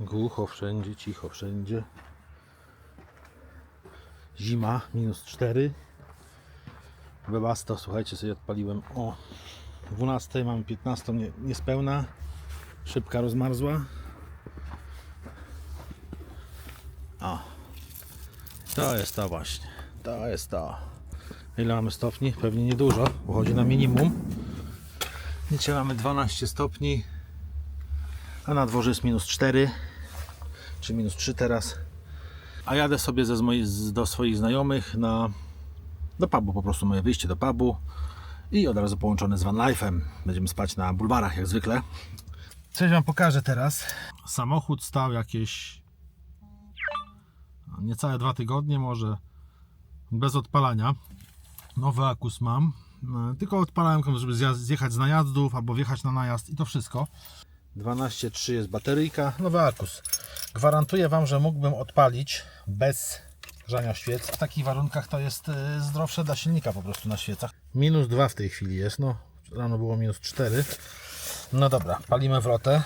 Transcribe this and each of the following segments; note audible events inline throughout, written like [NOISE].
Głucho wszędzie, cicho wszędzie. Zima, minus 4. Webasto, słuchajcie, sobie odpaliłem o 12, mamy 15, nie, niespełna. Szybka rozmarzła. O, to jest to właśnie. To jest to. Ile mamy stopni? Pewnie niedużo, bo na minimum. Dzisiaj mamy 12 stopni, a na dworze jest minus 4, czy minus 3 teraz. A jadę sobie ze do swoich znajomych na do pubu, po prostu moje wyjście do pubu i od razu połączone z van life'em. Będziemy spać na bulwarach jak zwykle. Coś Wam pokażę teraz. Samochód stał jakieś niecałe dwa tygodnie może bez odpalania. Nowy akus mam. E, Tylko odpalałem, żeby zjechać z najazdów albo wjechać na najazd i to wszystko. 12.3 jest bateryjka, nowy akus. Gwarantuję Wam, że mógłbym odpalić bez grzania świec. W takich warunkach to jest e, zdrowsze dla silnika po prostu na świecach. Minus 2 w tej chwili jest, no rano było minus 4. No dobra, palimy wrotę.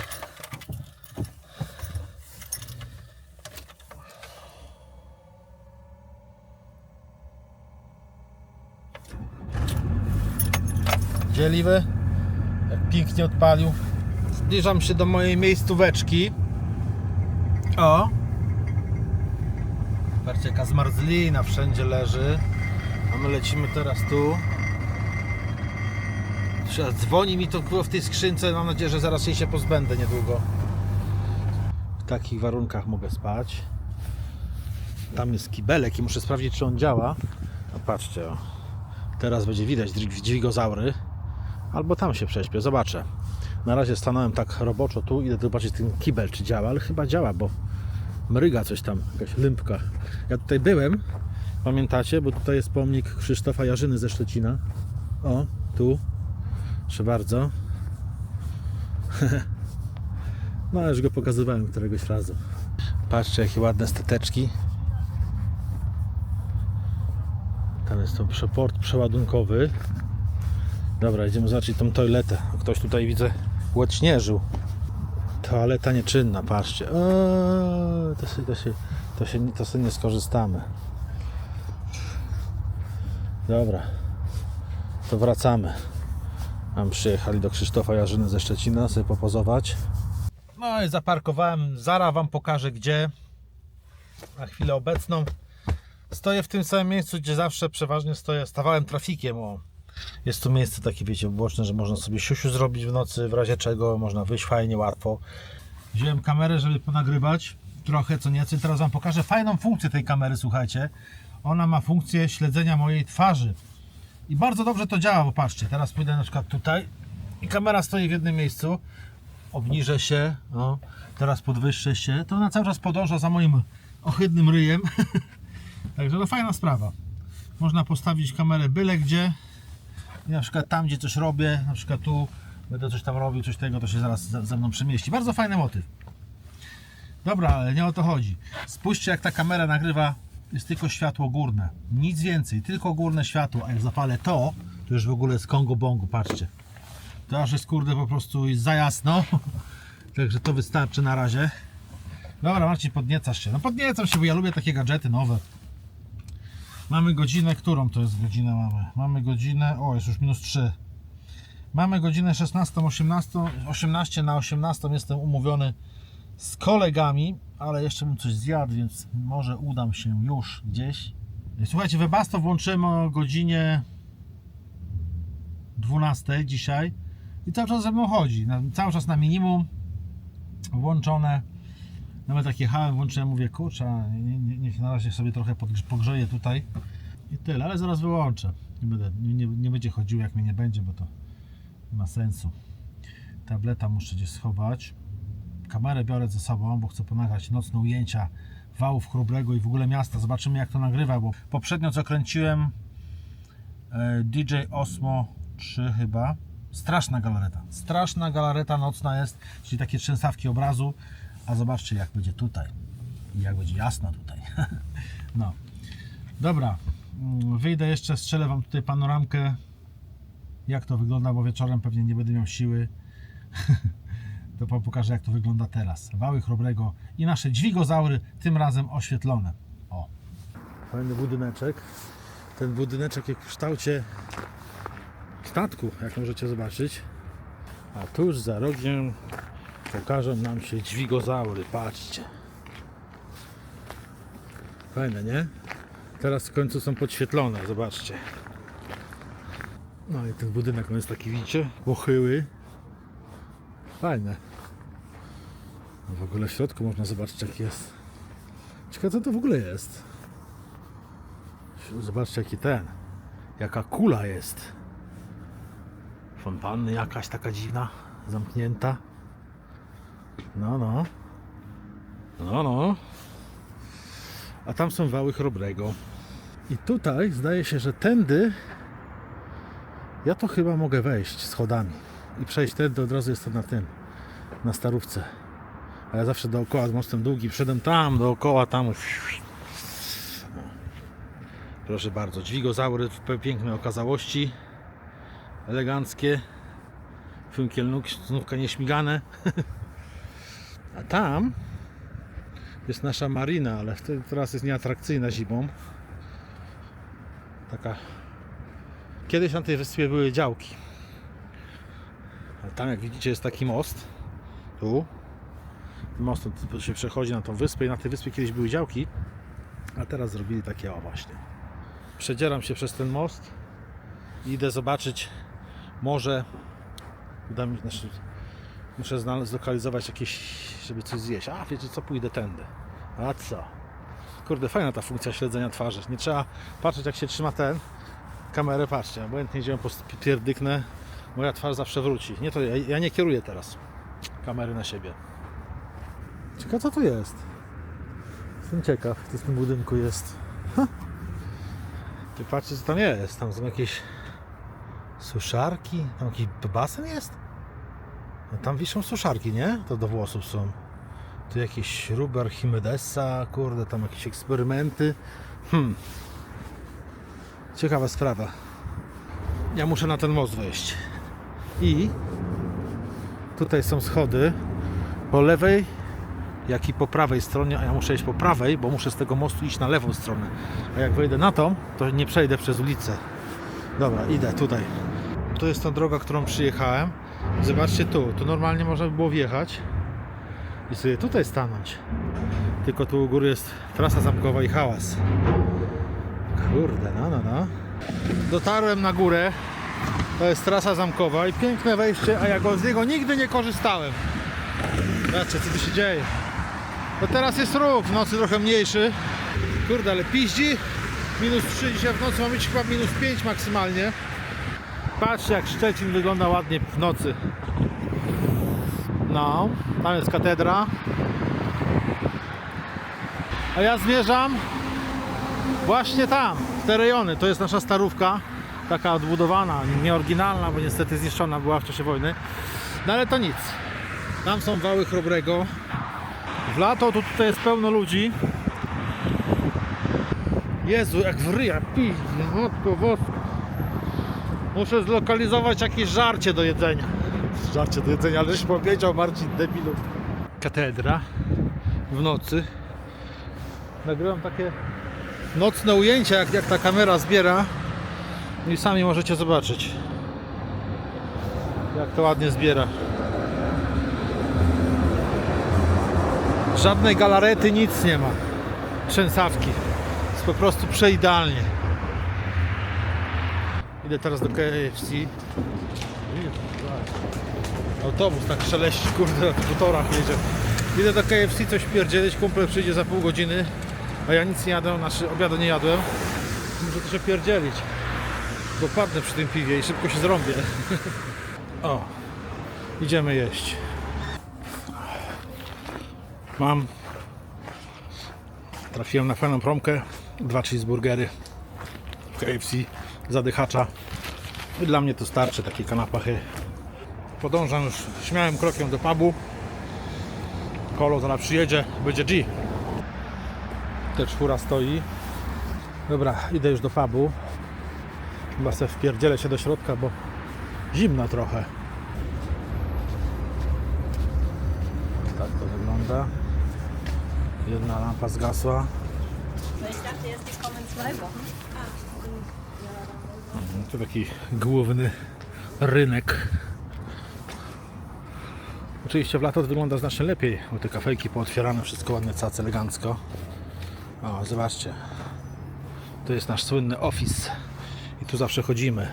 Dzieliwy, jak pięknie odpalił. Zbliżam się do mojej miejscóweczki. O! Patrzcie, jaka zmarzlina wszędzie leży. A my lecimy teraz tu. Dzwoni mi to w tej skrzynce. Mam nadzieję, że zaraz jej się pozbędę niedługo. W takich warunkach mogę spać. Tam jest kibelek i muszę sprawdzić, czy on działa. A patrzcie, o. Teraz będzie widać dźwig- dźwigozaury. Albo tam się prześpię, zobaczę. Na razie stanąłem tak roboczo tu, idę zobaczyć ten kibel, czy działa, ale chyba działa, bo mryga coś tam, jakaś lympka. Ja tutaj byłem, pamiętacie, bo tutaj jest pomnik Krzysztofa Jarzyny ze Szczecina. O, tu. Proszę bardzo. [LAUGHS] No, już go pokazywałem któregoś razu. Patrzcie, jakie ładne stateczki. Tam jest to przeport przeładunkowy. Dobra, idziemy zobaczyć tą toaletę. Ktoś tutaj widzę łodźnierzył. Toaleta nieczynna, patrzcie. O, to, się, to, się, to, się, to sobie nie skorzystamy. Dobra, to wracamy. Mam przyjechali do Krzysztofa Jarzyny ze Szczecina sobie popozować. No i zaparkowałem. Zara Wam pokażę gdzie. Na chwilę obecną stoję w tym samym miejscu, gdzie zawsze przeważnie stoję. Stawałem trafikiem. O. Jest tu miejsce takie, wiecie, boczne, że można sobie siusiu zrobić w nocy, w razie czego można wyjść fajnie, łatwo. Wziąłem kamerę, żeby ponagrywać trochę, co nieco. I teraz Wam pokażę fajną funkcję tej kamery, słuchajcie. Ona ma funkcję śledzenia mojej twarzy. I bardzo dobrze to działa, bo patrzcie, teraz pójdę na przykład tutaj i kamera stoi w jednym miejscu. Obniżę się, no, teraz podwyższę się, to ona cały czas podąża za moim ohydnym ryjem. [LAUGHS] Także no fajna sprawa. Można postawić kamerę byle gdzie, i na przykład tam, gdzie coś robię, na przykład tu będę coś tam robił, coś tego, to się zaraz ze, mną przemieści. Bardzo fajny motyw. Dobra, ale nie o to chodzi. Spójrzcie, jak ta kamera nagrywa, jest tylko światło górne. Nic więcej, tylko górne światło. A jak zapalę to, to już w ogóle jest Kongo Bongo, patrzcie. To aż jest kurde po prostu za jasno. [LAUGHS] Także to wystarczy na razie. Dobra, Marcin, podniecasz się. No podniecam się, bo ja lubię takie gadżety nowe. Mamy godzinę, którą to jest godzinę mamy? Mamy godzinę, o jest już minus 3. Mamy godzinę 16, 18, 18 na 18 jestem umówiony z kolegami, ale jeszcze bym coś zjadł, więc może udam się już gdzieś. Słuchajcie, Webasto włączyłem o godzinie 12 dzisiaj i cały czas ze mną chodzi. Cały czas na minimum włączone. Nawet jak jechałem, włączyłem, mówię, kurczę, nie- nie- niech na razie sobie trochę pogrzeję tutaj i tyle, ale zaraz wyłączę. Nie, będę, nie, nie, będzie chodziło, jak mnie nie będzie, bo to nie ma sensu. Tableta muszę gdzieś schować. Kamerę biorę ze sobą, bo chcę ponagrać nocne ujęcia wałów Chrobrego i w ogóle miasta. Zobaczymy, jak to nagrywa, bo poprzednio co kręciłem e, DJ Osmo 3 chyba. Straszna galareta. Straszna galareta nocna jest, czyli takie trzęsawki obrazu. A zobaczcie, jak będzie tutaj. I jak będzie jasno tutaj. [LAUGHS] No. Dobra. Mm, Wyjdę jeszcze, strzelę Wam tutaj panoramkę. Jak to wygląda, bo wieczorem pewnie nie będę miał siły. [LAUGHS] to Wam pokażę jak to wygląda teraz. Wały chrobrego i nasze dźwigozaury, tym razem oświetlone. O. Fajny budyneczek. Ten budyneczek jest w kształcie statku, jak możecie zobaczyć. A tuż za rogiem pokażą nam się dźwigozaury. Patrzcie. Fajne, nie? Teraz w końcu są podświetlone, zobaczcie. No i ten budynek on jest taki, widzicie, pochyły. Fajne. No w ogóle w środku można zobaczyć jak jest. Ciekawe co to w ogóle jest. Zobaczcie jaki ten. Jaka kula jest. Fontanny jakaś taka dziwna, zamknięta. No, no. No, no. A tam są wały chrobrego. I tutaj zdaje się, że tędy ja to chyba mogę wejść schodami i przejść tędy od razu jestem na tym, na starówce. A ja zawsze dookoła z mostem długi, wszedłem tam, dookoła, tam. Proszę bardzo, dźwigozaury w pięknej okazałości, eleganckie, funkiel znówka nieśmigane. [LAUGHS] A tam jest nasza marina, ale teraz jest nieatrakcyjna zimą. Taka. Kiedyś na tej wyspie były działki. A tam jak widzicie jest taki most. Tu. Most się przechodzi na tą wyspę i na tej wyspie kiedyś były działki. A teraz zrobili takie o właśnie. Przedzieram się przez ten most i idę zobaczyć może uda mi, znaczy, muszę znaleźć, zlokalizować jakieś, żeby coś zjeść. A wiecie co, pójdę tędy. A co? Kurde, fajna ta funkcja śledzenia twarzy. Nie trzeba patrzeć jak się trzyma ten kamerę, patrzcie, obojętnie gdzie ją pierdyknę, moja twarz zawsze wróci. Nie to ja, ja nie kieruję teraz kamery na siebie. Ciekawe co to jest. Jestem ciekaw, co w tym budynku jest. Ha. Ty patrzcie co tam jest. Tam są jakieś suszarki. Tam jakiś basen jest? No tam wiszą suszarki, nie? To do włosów są. Tu jakieś śruby Archimedesa, kurde, tam jakieś eksperymenty. Hmm. Ciekawa sprawa. Ja muszę na ten most wejść. I tutaj są schody po lewej, jak i po prawej stronie, a ja muszę iść po prawej, bo muszę z tego mostu iść na lewą stronę. A jak wejdę na tą, to nie przejdę przez ulicę. Dobra, idę tutaj. To jest ta droga, którą przyjechałem. Zobaczcie tu, tu normalnie można by było wjechać i sobie tutaj stanąć. Tylko tu u góry jest trasa zamkowa i hałas. Kurde, no, no, no. Dotarłem na górę. To jest trasa zamkowa i piękne wejście, a ja go z niego nigdy nie korzystałem. Zobaczcie, co tu się dzieje. No teraz jest ruch, w nocy trochę mniejszy. Kurde, ale piździ. Minus 3, dzisiaj w nocy ma być chyba minus 5 maksymalnie. Patrzcie jak Szczecin wygląda ładnie w nocy. No, tam jest katedra. A ja zmierzam właśnie tam, w te rejony. To jest nasza starówka, taka odbudowana, nieoryginalna, bo niestety zniszczona była w czasie wojny. No ale to nic. Tam są wały chrobrego. W lato to tutaj jest pełno ludzi. Jezu, jak w ryja, wodko, wodko. Muszę zlokalizować jakieś żarcie do jedzenia. Żarcie do jedzenia, aleś powiedział Marcin debilu. Katedra w nocy. Nagrywam takie nocne ujęcia, jak, jak ta kamera zbiera. I sami możecie zobaczyć, jak to ładnie zbiera. Żadnej galarety, nic nie ma. Trzęsawki. Jest po prostu przeidealnie. Idę teraz do KFC. Autobus tak szeleści, kurde, na motorach jedzie. Idę do KFC coś pierdzielić, kumpel przyjdzie za pół godziny, a ja nic nie jadłem, znaczy obiadu nie jadłem. Muszę to się pierdzielić, bo padnę przy tym piwie i szybko się zrąbię. [LAUGHS] o, idziemy jeść. Mam, trafiłem na fajną promkę, dwa cheeseburgery w KFC, zadychacza. I dla mnie to starczy, takie kanapachy. Podążam już śmiałym krokiem do pubu. Kolo zaraz przyjedzie, będzie G. Te czwóra stoi. Dobra, idę już do pubu. Chyba se wpierdzielę się do środka, bo zimno trochę. Tak to wygląda. Jedna lampa zgasła. No ich dachte, jetzt die kommen zwei Wochen. Tu taki główny rynek. Oczywiście w lato to wygląda znacznie lepiej, bo te kafejki pootwierane, wszystko ładnie, cac, elegancko. O, zobaczcie. To jest nasz słynny office i tu zawsze chodzimy.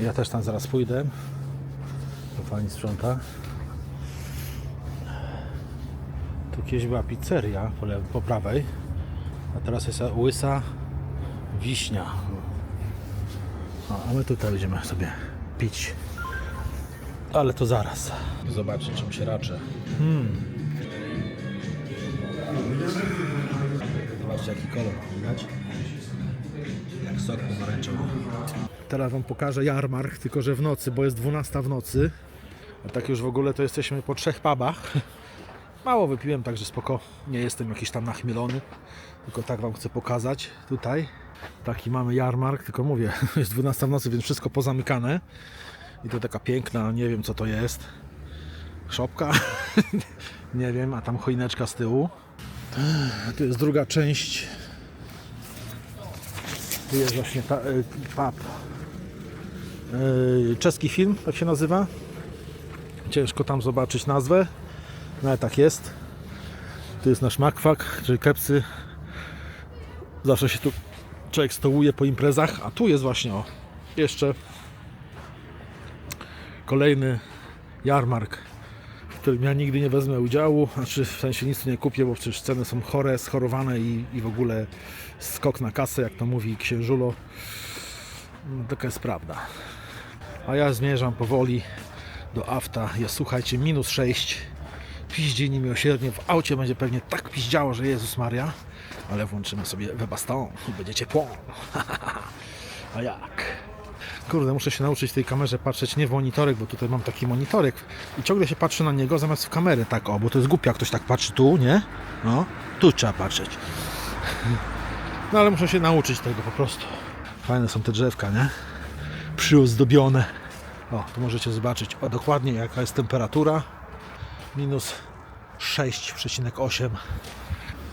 Ja też tam zaraz pójdę. To pani sprząta. Tu kiedyś była pizzeria po, po prawej, a teraz jest łysa wiśnia. A my tutaj będziemy sobie pić. Ale to zaraz. Zobaczcie, czym się raczę. Hmm. Zobaczcie, jaki kolor widać. Jak sok pomarańczowy. Teraz Wam pokażę jarmark, tylko że w nocy, bo jest 12 w nocy. A tak już w ogóle to jesteśmy po trzech pubach. Mało wypiłem, także spoko. Nie jestem jakiś tam nachmielony. Tylko tak Wam chcę pokazać tutaj. Taki mamy jarmark, tylko mówię, [LAUGHS] jest 12 w nocy, więc wszystko pozamykane. I to taka piękna, nie wiem co to jest. Szopka? [LAUGHS] nie wiem, a tam choineczka z tyłu. Tu jest druga część. Tu jest właśnie ta, y, pub. Y, Czeski film, jak się nazywa? Ciężko tam zobaczyć nazwę. No tak jest. Tu jest nasz makwak, czyli kepsy. Zawsze się tu człowiek stołuje po imprezach, a tu jest właśnie o, jeszcze kolejny jarmark, w którym ja nigdy nie wezmę udziału, znaczy w sensie nic tu nie kupię, bo przecież ceny są chore, schorowane i, i w ogóle skok na kasę, jak to mówi księżulo. No, taka jest prawda. A ja zmierzam powoli do afta. Jest słuchajcie, minus 6. Piździ niemiłosiernie. W aucie będzie pewnie tak piździało, że Jezus Maria. Ale włączymy sobie Webaston i będzie ciepło. [LAUGHS] A jak? Kurde, muszę się nauczyć tej kamerze patrzeć nie w monitorek, bo tutaj mam taki monitorek i ciągle się patrzy na niego zamiast w kamerę, tak o, bo to jest głupia, ktoś tak patrzy tu, nie? No, tu trzeba patrzeć. [LAUGHS] No ale muszę się nauczyć tego po prostu. Fajne są te drzewka, nie? Przyozdobione. O, tu możecie zobaczyć o, dokładnie jaka jest temperatura. Minus 6,8.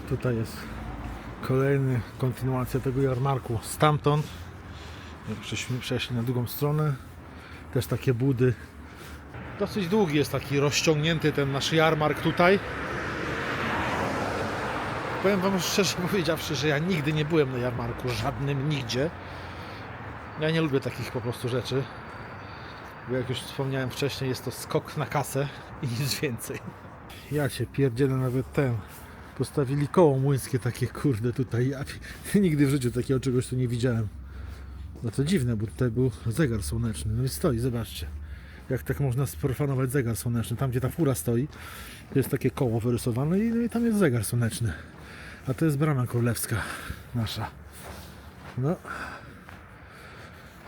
Tutaj jest kolejny kontynuacja tego jarmarku stamtąd. Prześmy przeszli na drugą stronę. Też takie budy. Dosyć długi jest taki rozciągnięty ten nasz jarmark tutaj. Powiem Wam szczerze powiedziawszy, że ja nigdy nie byłem na jarmarku, żadnym, nigdzie. Ja nie lubię takich po prostu rzeczy. Bo jak już wspomniałem wcześniej, jest to skok na kasę i nic więcej. Ja się pierdzielę nawet ten. Postawili koło młyńskie takie, kurde, tutaj. Ja [LAUGHS] nigdy w życiu takiego czegoś tu nie widziałem. No to dziwne, bo tutaj był zegar słoneczny. No i stoi, zobaczcie. Jak tak można sprofanować zegar słoneczny. Tam, gdzie ta fura stoi, to jest takie koło wyrysowane i, no i tam jest zegar słoneczny. A to jest brama królewska nasza. No.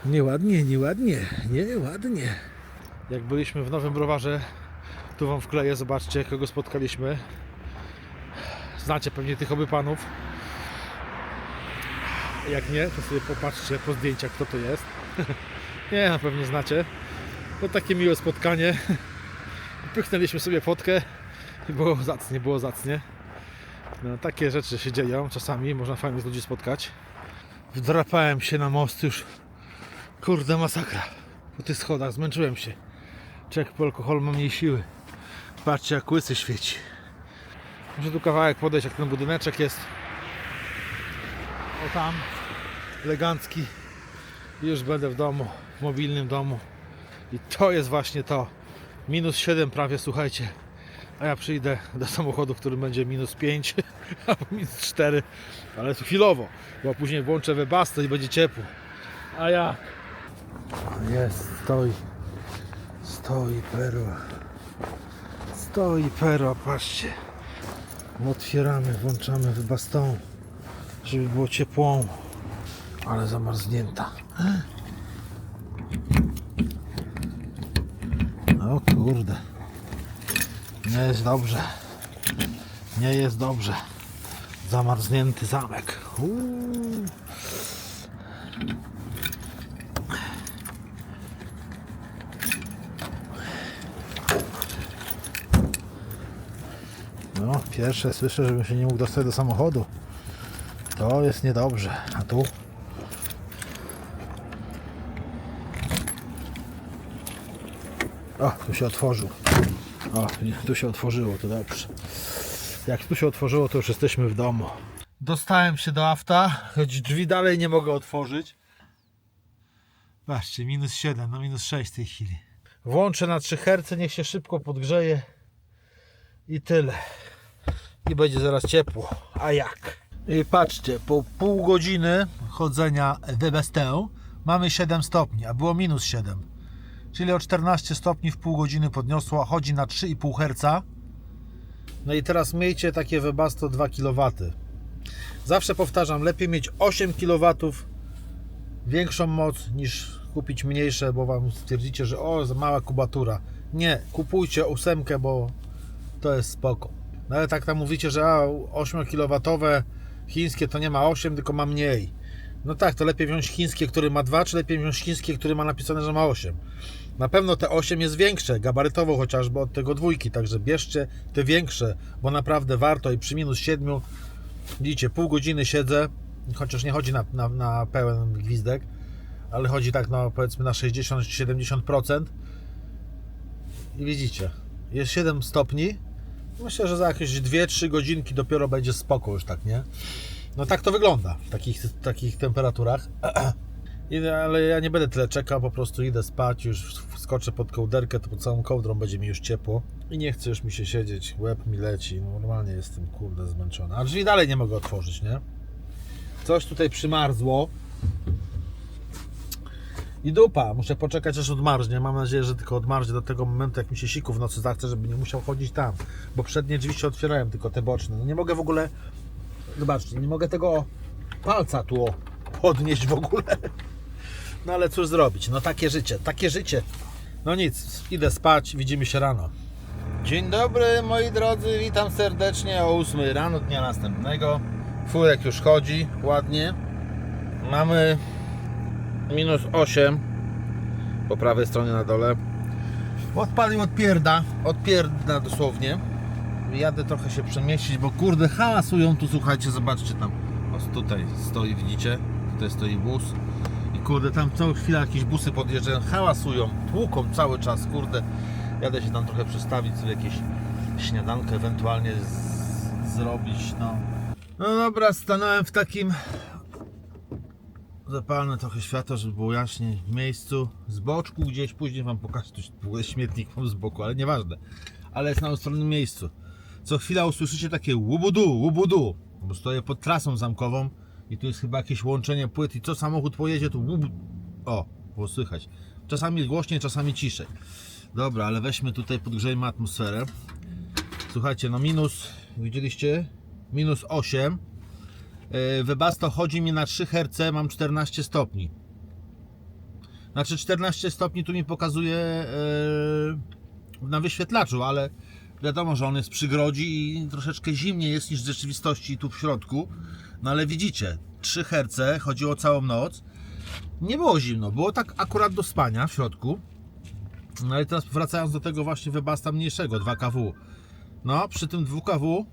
Nieładnie, nieładnie, nieładnie. Jak byliśmy w Nowym Browarze, tu wam wkleję, zobaczcie, kogo spotkaliśmy. Znacie pewnie tych oby panów. Jak nie, to sobie popatrzcie po zdjęciach, kto to jest. [LAUGHS] nie, na pewnie znacie. To takie miłe spotkanie. Pychnęliśmy sobie fotkę i było zacnie, było zacnie. No, takie rzeczy się dzieją czasami, można fajnie z ludzi spotkać. Wdrapałem się na most już. Kurde masakra. Po tych schodach zmęczyłem się. Czek po alkoholu mam mniej siły. Patrzcie jak łysy świeci. Muszę tu kawałek podejść jak ten budyneczek jest. O tam. Elegancki. Już będę w domu. W mobilnym domu. I to jest właśnie to. Minus 7 prawie, słuchajcie. A ja przyjdę do samochodu, w którym będzie minus 5 [LAUGHS] albo minus 4. Ale chwilowo. Bo później włączę webasto i będzie ciepło. A ja. Jest, stoi. Stoi perła. Stoi perła, patrzcie. Otwieramy, włączamy w baston, żeby było ciepło. Ale zamarznięta. O kurde. Nie jest dobrze. Nie jest dobrze. Zamarznięty zamek. Uuu. No, pierwsze słyszę, żebym się nie mógł dostać do samochodu. To jest niedobrze. A tu? O, tu się otworzył. O, tu się otworzyło, to dobrze. Jak tu się otworzyło, to już jesteśmy w domu. Dostałem się do afta, choć drzwi dalej nie mogę otworzyć. Patrzcie, minus 7, no minus 6 w tej chwili. Włączę na 3 Hz, niech się szybko podgrzeje. I tyle. I będzie zaraz ciepło. A jak? I patrzcie, po pół godziny chodzenia Bestę mamy 7 stopni, a było minus 7. Czyli o 14 stopni w pół godziny podniosło, chodzi na 3,5 Hz. No i teraz miejcie takie webasto 2 kW. Zawsze powtarzam, lepiej mieć 8 kW większą moc niż kupić mniejsze, bo wam stwierdzicie, że o, mała kubatura. Nie, kupujcie ósemkę, bo to jest spoko. No ale tak tam mówicie, że a, 8 kW chińskie to nie ma 8, tylko ma mniej. No tak, to lepiej wziąć chińskie, który ma 2, czy lepiej wziąć chińskie, który ma napisane, że ma 8. Na pewno te 8 jest większe, gabarytowo chociażby od tego dwójki, także bierzcie te większe, bo naprawdę warto i przy minus 7 widzicie, pół godziny siedzę, chociaż nie chodzi na, na, na pełen gwizdek, ale chodzi tak no powiedzmy na 60-70% i widzicie, jest 7 stopni, myślę, że za jakieś 2-3 godzinki dopiero będzie spoko już tak, nie? No tak to wygląda w takich, takich temperaturach. [CLEARS THROAT] Ale ja nie będę tyle czekał, po prostu idę spać, już skoczę pod kołderkę, to pod całą kołdrą będzie mi już ciepło i nie chce już mi się siedzieć, łeb mi leci, no, normalnie jestem kurde zmęczony, a drzwi dalej nie mogę otworzyć, nie? Coś tutaj przymarzło i dupa, muszę poczekać aż odmarznie, mam nadzieję, że tylko odmarznie do tego momentu, jak mi się siku w nocy zachce, żeby nie musiał chodzić tam, bo przednie drzwi się otwierają, tylko te boczne, no nie mogę w ogóle, zobaczcie, nie mogę tego palca tu podnieść w ogóle. No ale cóż zrobić? No takie życie, takie życie. No nic, idę spać, widzimy się rano. Dzień dobry moi drodzy, witam serdecznie o 8 rano dnia następnego. Furek już chodzi ładnie. Mamy minus 8 po prawej stronie na dole. Odpalił odpierda, odpierda dosłownie. Jadę trochę się przemieścić, bo kurde hałasują tu, słuchajcie, zobaczcie tam. O, tutaj stoi, widzicie? Tutaj stoi bus. I kurde, tam co chwilę jakieś busy podjeżdżają, hałasują, tłuką cały czas, kurde. Jadę się tam trochę przestawić, sobie jakieś śniadankę ewentualnie zrobić, no. No dobra, stanąłem w takim zapalne trochę światło, żeby było jaśniej w miejscu, z boczku gdzieś, później wam pokażę, tu śmietnik mam z boku, ale nieważne. Ale jest na ustronnym miejscu. Co chwila usłyszycie takie łubudu, łubudu, bo stoję pod trasą zamkową i tu jest chyba jakieś łączenie płyt i co samochód pojedzie, to łub... O, było słychać. Czasami głośniej, czasami ciszej. Dobra, ale weźmy tutaj, podgrzejmy atmosferę. Słuchajcie, no minus, widzieliście? Minus 8. Yy, Webasto chodzi mi na 3 Hz, mam 14 stopni. Znaczy 14 stopni tu mi pokazuje yy, na wyświetlaczu, ale wiadomo, że on jest przy grodzi i troszeczkę zimniej jest niż w rzeczywistości tu w środku. No ale widzicie, 3 Hz, chodziło całą noc. Nie było zimno, było tak akurat do spania w środku. No i teraz wracając do tego właśnie wybasta mniejszego, 2 kW. No, przy tym 2 kW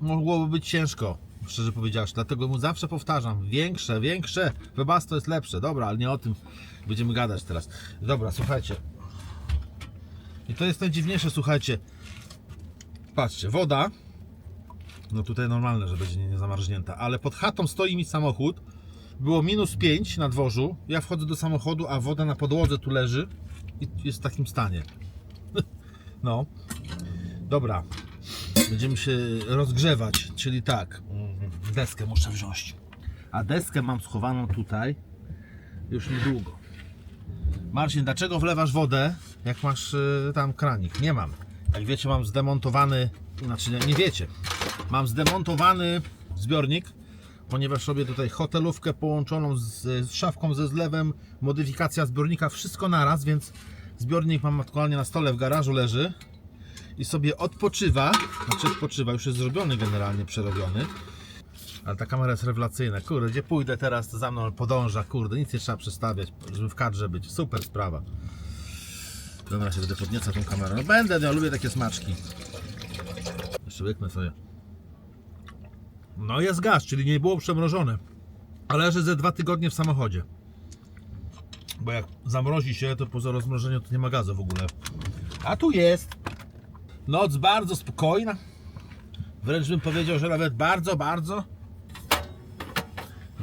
mogłoby być ciężko, szczerze powiedziawszy. Dlatego mu zawsze powtarzam, większe, większe, Webasto jest lepsze. Dobra, ale nie o tym będziemy gadać teraz. Dobra, słuchajcie. I to jest najdziwniejsze, słuchajcie. Patrzcie, woda. No tutaj normalne, że będzie nie, zamarznięta, ale pod chatą stoi mi samochód. Było minus 5 na dworzu. Ja wchodzę do samochodu, a woda na podłodze tu leży i jest w takim stanie. [LAUGHS] No. Dobra. Będziemy się rozgrzewać, czyli tak. Deskę muszę wziąć. A deskę mam schowaną tutaj już niedługo. Marcin, dlaczego wlewasz wodę, jak masz y, tam kranik? Nie mam. Jak wiecie, mam zdemontowany, znaczy nie, nie wiecie, mam zdemontowany zbiornik, ponieważ robię tutaj hotelówkę połączoną z, z szafką ze zlewem, modyfikacja zbiornika, wszystko naraz, więc zbiornik mam aktualnie na stole w garażu leży i sobie odpoczywa, znaczy odpoczywa, już jest zrobiony generalnie, przerobiony. Ale ta kamera jest rewelacyjna. Kurde, gdzie pójdę teraz, to za mną podąża. Kurde, nic nie trzeba przestawiać, żeby w kadrze być. Super sprawa. Dobra, się będę podniecał tą kamerą. No będę, ja lubię takie smaczki. Jeszcze łyknę sobie. No jest gaz, czyli nie było przemrożone. Ale leży ze dwa tygodnie w samochodzie. Bo jak zamrozi się, to poza rozmrożeniem to nie ma gazu w ogóle. A tu jest. Noc bardzo spokojna. Wręcz bym powiedział, że nawet bardzo, bardzo.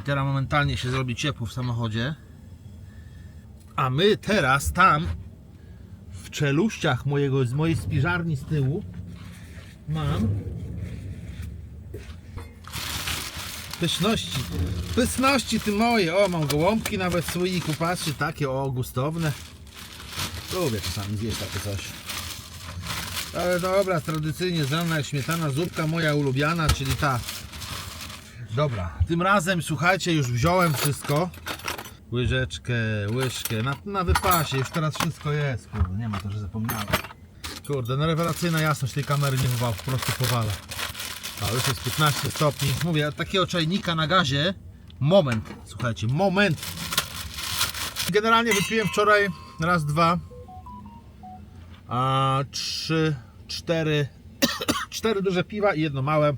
Teraz momentalnie się zrobi ciepło w samochodzie. A my teraz tam w czeluściach mojego, z mojej spiżarni z tyłu mam pyszności. Pyszności ty moje. O, mam gołąbki nawet w słoiku. Patrzcie, takie o, gustowne. Lubię czasami zjeść takie coś. Ale dobra, tradycyjnie znana jak śmietana zupka moja ulubiana, czyli ta. Dobra, tym razem słuchajcie, już wziąłem wszystko. Łyżeczkę, łyżkę, na, na wypasie, już teraz wszystko jest. Kurde, nie ma to, że zapomniałem. Kurde, no rewelacyjna jasność tej kamery nie bywa, po prostu powala. A już jest 15 stopni. Mówię, takiego czajnika na gazie. Moment, słuchajcie, moment. Generalnie wypiłem wczoraj raz, dwa, a trzy, cztery, [COUGHS] cztery duże piwa i jedno małe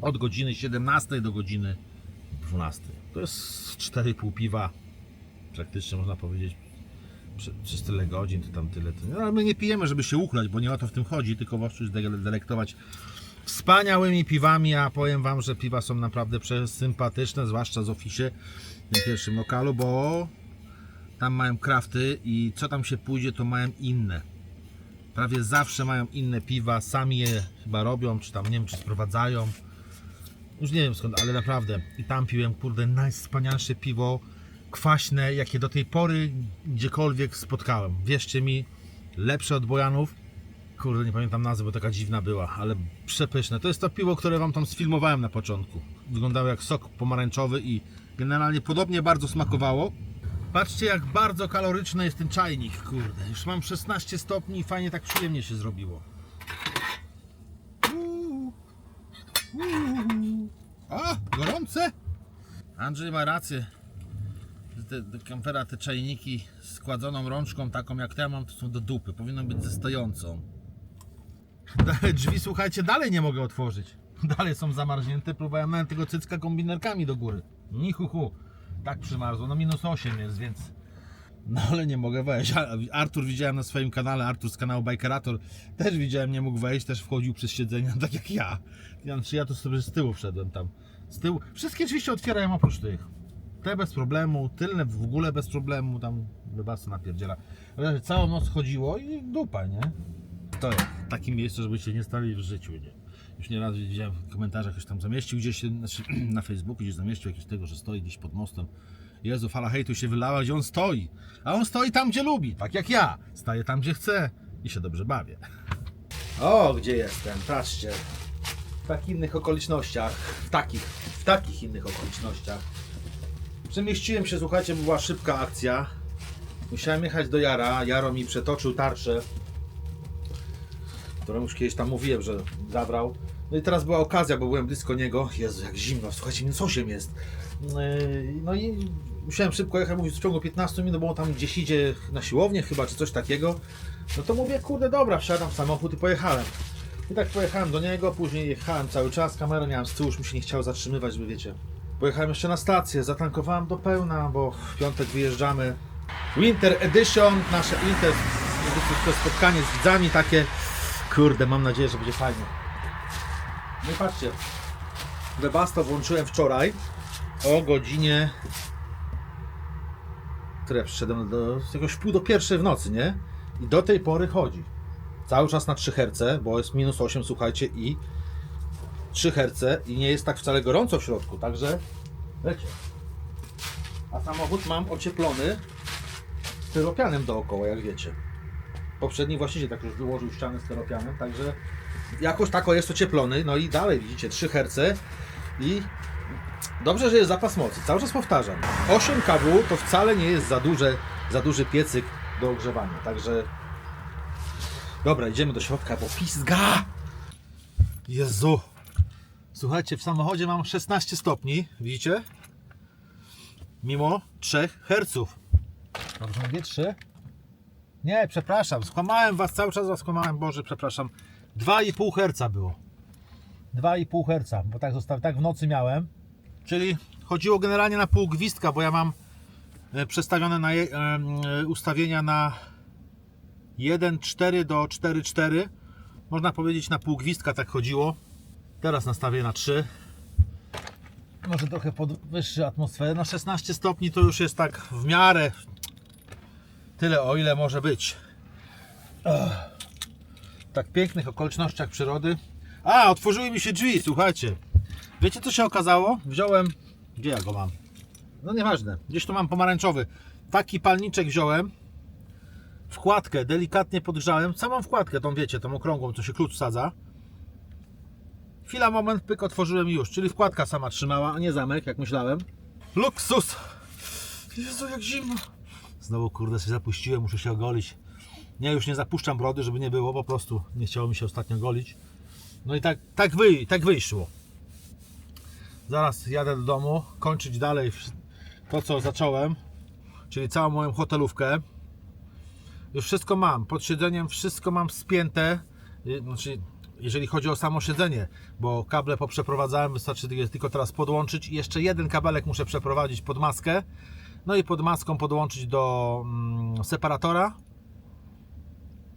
od godziny 17 do godziny 12. To jest 4,5 piwa. Praktycznie można powiedzieć przez tyle godzin, to tam tyle. No, ale my nie pijemy, żeby się uchlać, bo nie o to w tym chodzi, tylko dele- delektować wspaniałymi piwami, a powiem wam, że piwa są naprawdę przesympatyczne, zwłaszcza z ofisie tym pierwszym lokalu, bo tam mają krafty i co tam się pójdzie, to mają inne. Prawie zawsze mają inne piwa, sami je chyba robią, czy tam nie wiem, czy sprowadzają. Już nie wiem skąd, ale naprawdę. I tam piłem, kurde, najwspanialsze piwo kwaśne, jakie do tej pory gdziekolwiek spotkałem. Wierzcie mi, lepsze od Bojanów. Kurde, nie pamiętam nazwy, bo taka dziwna była, ale przepyszne. To jest to piwo, które wam tam sfilmowałem na początku. Wyglądało jak sok pomarańczowy i generalnie podobnie bardzo smakowało. Patrzcie, jak bardzo kaloryczny jest ten czajnik, kurde. Już mam 16 stopni i fajnie tak przyjemnie się zrobiło. Uuu. Uuu. A, gorące! Andrzej ma rację. Te, te kampera, te czajniki z kładzoną rączką, taką jak ja mam, to są do dupy. Powinno być ze stojącą. [LAUGHS] Drzwi, słuchajcie, dalej nie mogę otworzyć. [LAUGHS] Dalej są zamarznięte. Próbowałem nawet tego cycka kombinerkami do góry. Ni hu, hu. Tak przymarzło. No minus 8 jest, więc... No ale nie mogę wejść. Artur widziałem na swoim kanale, Artur z kanału Bikerator, też widziałem, nie mógł wejść, też wchodził przez siedzenia, [LAUGHS] tak jak ja. Ja, czy ja to sobie z tyłu wszedłem tam. Z tyłu. Wszystkie oczywiście otwierają oprócz tych. Te bez problemu, tylne w ogóle bez problemu, tam wybasy napierdziela. Ale całą noc chodziło i dupa, nie? To jest w takim miejscu, żeby się nie stali w życiu, nie? Już nieraz widziałem w komentarzach, ktoś tam zamieścił gdzieś, znaczy [CLEARS THROAT] na Facebooku gdzieś zamieścił jakieś tego, że stoi gdzieś pod mostem. Jezu, fala hejtu się wylała, gdzie on stoi. A on stoi tam, gdzie lubi, tak jak ja. Staję tam, gdzie chce i się dobrze bawię. O, gdzie jestem, patrzcie. Takich innych okolicznościach, w takich, w takich innych okolicznościach. Przemieściłem się, słuchajcie, bo była szybka akcja. Musiałem jechać do Jara. Jaro mi przetoczył tarczę, którą już kiedyś tam mówiłem, że zabrał. No i teraz była okazja, bo byłem blisko niego. Jezu, jak zimno, słuchajcie, minus 8 jest. Yy, No i musiałem szybko jechać, mówię, w ciągu 15 minut, bo on tam gdzieś idzie na siłownię chyba, czy coś takiego. No to mówię, kurde, dobra, wsiadam w samochód i pojechałem. I tak pojechałem do niego, później jechałem cały czas, kamerę miałem z tyłu, już mi się nie chciało zatrzymywać, żeby wiecie. Pojechałem jeszcze na stację, zatankowałem do pełna, bo w piątek wyjeżdżamy. Winter Edition, nasze Winter, to spotkanie z widzami takie. Kurde, mam nadzieję, że będzie fajnie. No i patrzcie, Webasto włączyłem wczoraj o godzinie które przyszedłem do jakoś pół do pierwszej w nocy, nie? I do tej pory chodzi. Cały czas na 3 Hz, bo jest minus 8, słuchajcie, i 3 Hz i nie jest tak wcale gorąco w środku, także lecie. A samochód mam ocieplony styropianem dookoła, jak wiecie. Poprzedni właściciel tak już wyłożył ścianę styropianem, także jakoś tako jest ocieplony, no i dalej widzicie 3 Hz i Dobrze, że jest zapas mocy. Cały czas powtarzam. 8 kW to wcale nie jest za, duże, za duży piecyk do ogrzewania. Także. Dobra, idziemy do środka, bo pizga! Jezu! Słuchajcie, w samochodzie mam 16 stopni. Widzicie? Mimo 3 herców. Dobrze mówię 3? Nie, przepraszam. Skłamałem was, cały czas was skłamałem. Boże, przepraszam. 2,5 herca było. 2,5 Hz, bo tak zostaw, tak w nocy miałem. Czyli chodziło generalnie na pół gwizdka, bo ja mam e, przestawione na je, e, ustawienia na 1,4 do 4,4. Można powiedzieć na pół gwizdka tak chodziło. Teraz nastawię na 3. Może trochę podwyższy atmosferę. Na 16 stopni to już jest tak w miarę tyle, o ile może być. Ugh. W tak pięknych okolicznościach przyrody. A, otworzyły mi się drzwi, słuchajcie. Wiecie co się okazało? Wziąłem. Gdzie ja go mam? No nieważne. Gdzieś tu mam pomarańczowy. Taki palniczek wziąłem. Wkładkę delikatnie podgrzałem. Samą wkładkę, tą wiecie, tą okrągłą, co się klucz wsadza. Chwila, moment, pyk, otworzyłem już. Czyli wkładka sama trzymała, a nie zamek, jak myślałem. Luksus! Jezu, jak zimno. Znowu, kurde, się zapuściłem, muszę się ogolić. Nie, już nie zapuszczam brody, żeby nie było, po prostu nie chciało mi się ostatnio golić. No i tak, tak, wy, tak wyszło. Zaraz jadę do domu, kończyć dalej to, co zacząłem, czyli całą moją hotelówkę. Już wszystko mam, pod siedzeniem wszystko mam spięte, znaczy jeżeli chodzi o samo siedzenie, bo kable poprzeprowadzałem, wystarczy tylko teraz podłączyć i jeszcze jeden kabelek muszę przeprowadzić pod maskę, no i pod maską podłączyć do mm, separatora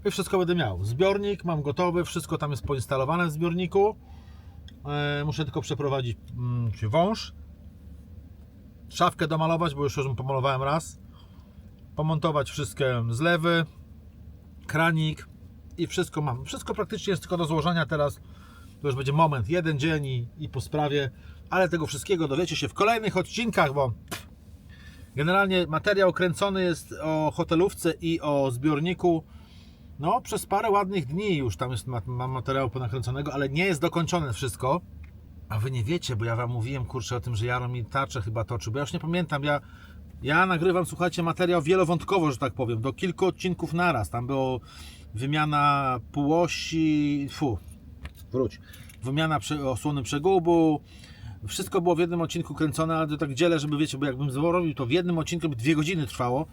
i wszystko będę miał. Zbiornik mam gotowy, wszystko tam jest poinstalowane w zbiorniku. E, muszę tylko przeprowadzić mm, wąż. Szafkę domalować, bo już ją pomalowałem raz. Pomontować wszystkie zlewy, kranik i wszystko mam. Wszystko praktycznie jest tylko do złożenia teraz. To już będzie moment, jeden dzień i, i po sprawie, ale tego wszystkiego dowiecie się w kolejnych odcinkach, bo generalnie materiał kręcony jest o hotelówce i o zbiorniku. No, przez parę ładnych dni już tam jest ma- mam ponakręconego, ale nie jest dokończone wszystko. A wy nie wiecie, bo ja wam mówiłem, kurczę, o tym, że Jaromir tarczę chyba toczył, bo ja już nie pamiętam, ja, ja nagrywam, słuchajcie, materiał wielowątkowo, że tak powiem, do kilku odcinków naraz. Tam było wymiana półosi, fu, wróć, wymiana osłony przegubu, wszystko było w jednym odcinku kręcone, ale to tak dzielę, żeby wiecie, bo jakbym zrobił to w jednym odcinku, by dwie godziny trwało,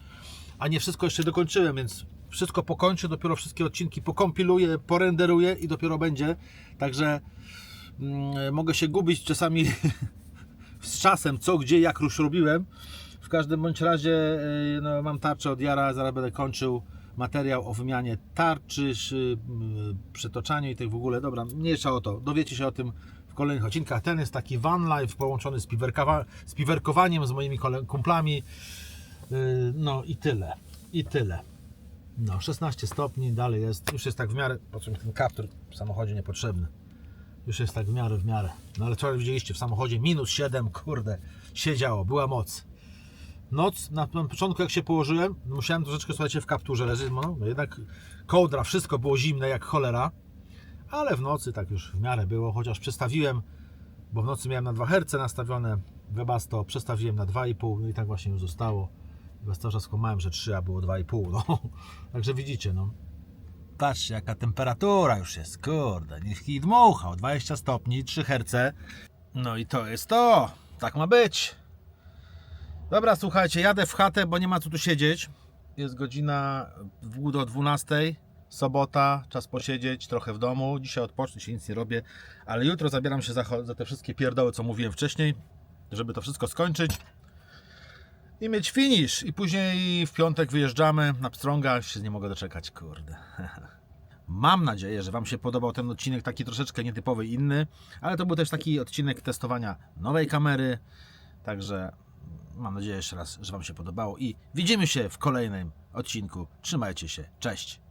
a nie wszystko jeszcze dokończyłem, więc wszystko pokończę, dopiero wszystkie odcinki pokompiluję, porenderuję i dopiero będzie. Także mm, mogę się gubić czasami [LAUGHS] z czasem, co, gdzie, jak już robiłem. W każdym bądź razie yy, no, mam tarczę od Jara, zaraz będę kończył materiał o wymianie tarczy, przetoczaniu i tych w ogóle. Dobra, mniejsza o to. Dowiecie się o tym w kolejnych odcinkach. Ten jest taki van life połączony z, z piwerkowaniem z moimi kumplami. Yy, No i tyle. I tyle. No, 16 stopni, dalej jest. Już jest tak w miarę. Po czym ten kaptur w samochodzie niepotrzebny. Już jest tak w miarę, w miarę. No ale wczoraj widzieliście w samochodzie minus 7, kurde, siedziało, była moc. Noc, na początku jak się położyłem, musiałem troszeczkę, słuchajcie, w kapturze leżeć, no, no jednak kołdra, wszystko było zimne jak cholera, ale w nocy tak już w miarę było, chociaż przestawiłem, bo w nocy miałem na 2 Hz nastawione Webasto, przestawiłem na 2,5, no i tak właśnie już zostało. Chyba cały czas skłamałem, że 3, a było 2,5, no. [LAUGHS] Także widzicie, no. Patrzcie, jaka temperatura już jest, kurde, niech i dmuchał, 20 stopni, 3 Hz. No i to jest to, tak ma być. Dobra, słuchajcie, jadę w chatę, bo nie ma co tu siedzieć. Jest godzina do 12, sobota, czas posiedzieć trochę w domu. Dzisiaj odpocznę się, nic nie robię, ale jutro zabieram się za, za te wszystkie pierdoły, co mówiłem wcześniej, żeby to wszystko skończyć i mieć finish. I później w piątek wyjeżdżamy na Pstrąga. Się nie mogę doczekać, kurde. [LAUGHS] Mam nadzieję, że Wam się podobał ten odcinek, taki troszeczkę nietypowy, inny, ale to był też taki odcinek testowania nowej kamery. Także mam nadzieję jeszcze raz, że Wam się podobało i widzimy się w kolejnym odcinku. Trzymajcie się, cześć!